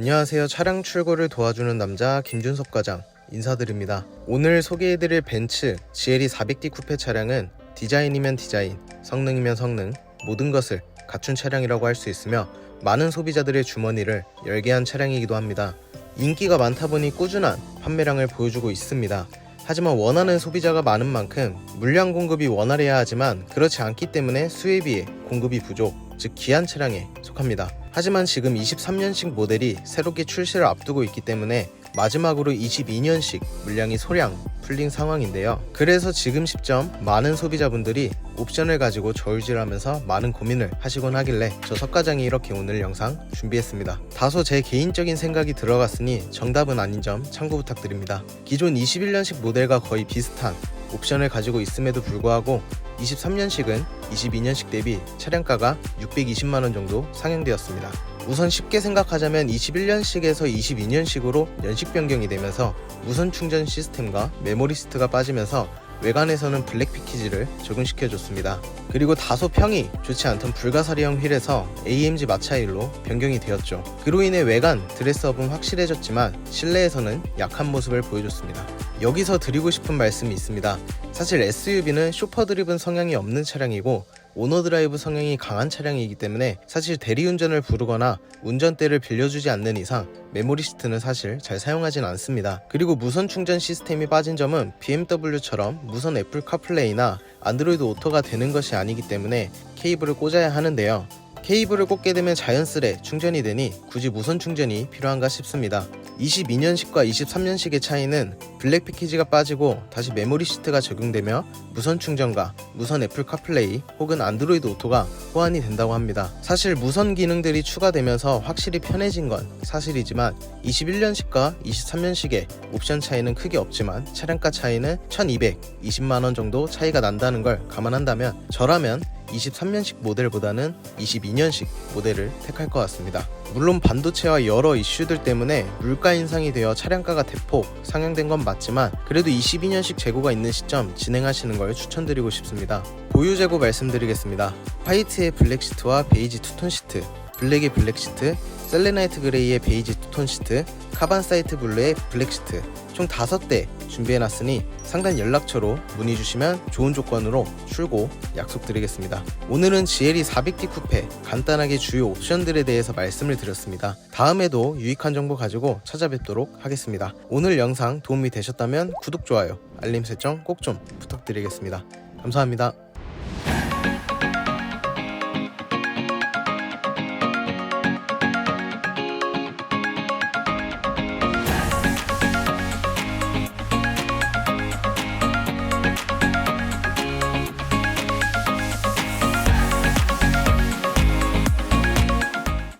안녕하세요. 차량 출고를 도와주는 남자 김준섭 과장 인사드립니다. 오늘 소개해드릴 벤츠 GLE 400D 쿠페 차량은 디자인이면 디자인, 성능이면 성능, 모든 것을 갖춘 차량이라고 할 수 있으며 많은 소비자들의 주머니를 열게 한 차량이기도 합니다. 인기가 많다 보니 꾸준한 판매량을 보여주고 있습니다. 하지만 원하는 소비자가 많은 만큼 물량 공급이 원활해야 하지만 그렇지 않기 때문에 수에 비해 공급이 부족, 즉 기한 차량에 속합니다. 하지만 지금 23년식 모델이 새롭게 출시를 앞두고 있기 때문에 마지막으로 22년식 물량이 소량 풀린 상황인데요. 그래서 지금 시점 많은 소비자분들이 옵션을 가지고 저울질하면서 많은 고민을 하시곤 하길래 저 석과장이 이렇게 오늘 영상 준비했습니다. 다소 제 개인적인 생각이 들어갔으니 정답은 아닌 점 참고 부탁드립니다. 기존 21년식 모델과 거의 비슷한 옵션을 가지고 있음에도 불구하고 23년식은 22년식 대비 차량가가 620만원 정도 상향되었습니다. 우선 쉽게 생각하자면 21년식에서 22년식으로 연식 변경이 되면서 무선 충전 시스템과 메모리스트가 빠지면서 외관에서는 블랙 패키지를 적용시켜줬습니다. 그리고 다소 평이 좋지 않던 불가사리형 휠에서 AMG 마차일로 변경이 되었죠. 그로 인해 외관 드레스업은 확실해졌지만 실내에서는 약한 모습을 보여줬습니다. 여기서 드리고 싶은 말씀이 있습니다. 사실 SUV는 쇼퍼 드리븐 성향이 없는 차량이고 오너 드라이브 성향이 강한 차량이기 때문에 사실 대리운전을 부르거나 운전대를 빌려주지 않는 이상 메모리스트는 사실 잘 사용하진 않습니다. 그리고 무선 충전 시스템이 빠진 점은 BMW처럼 무선 애플 카플레이나 안드로이드 오토가 되는 것이 아니기 때문에 케이블을 꽂아야 하는데요. 케이블을 꽂게 되면 자연스레 충전이 되니 굳이 무선 충전이 필요한가 싶습니다. 22년식과 23년식의 차이는 블랙 패키지가 빠지고 다시 메모리 시트가 적용되며 무선 충전과 무선 애플 카플레이 혹은 안드로이드 오토가 호환이 된다고 합니다. 사실 무선 기능들이 추가되면서 확실히 편해진 건 사실이지만 21년식과 23년식의 옵션 차이는 크게 없지만 차량가 차이는 1220만원 정도 차이가 난다는 걸 감안한다면 저라면 23년식 모델보다는 22년식 모델을 택할 것 같습니다. 물론 반도체와 여러 이슈들 때문에 물가 인상이 되어 차량가가 대폭 상향된 건 맞지만 그래도 22년식 재고가 있는 시점 진행하시는 걸 추천드리고 싶습니다. 보유 재고 말씀드리겠습니다. 화이트의 블랙 시트와 베이지 투톤 시트, 블랙의 블랙 시트, 셀레나이트 그레이의 베이지 투톤 시트, 카반 사이트 블루의 블랙 시트 총 5대 준비해놨으니 상단 연락처로 문의 주시면 좋은 조건으로 출고 약속드리겠습니다. 오늘은 GLE 400D 쿠페 간단하게 주요 옵션들에 대해서 말씀을 드렸습니다. 다음에도 유익한 정보 가지고 찾아뵙도록 하겠습니다. 오늘 영상 도움이 되셨다면 구독, 좋아요, 알림 설정 꼭 좀 부탁드리겠습니다. 감사합니다.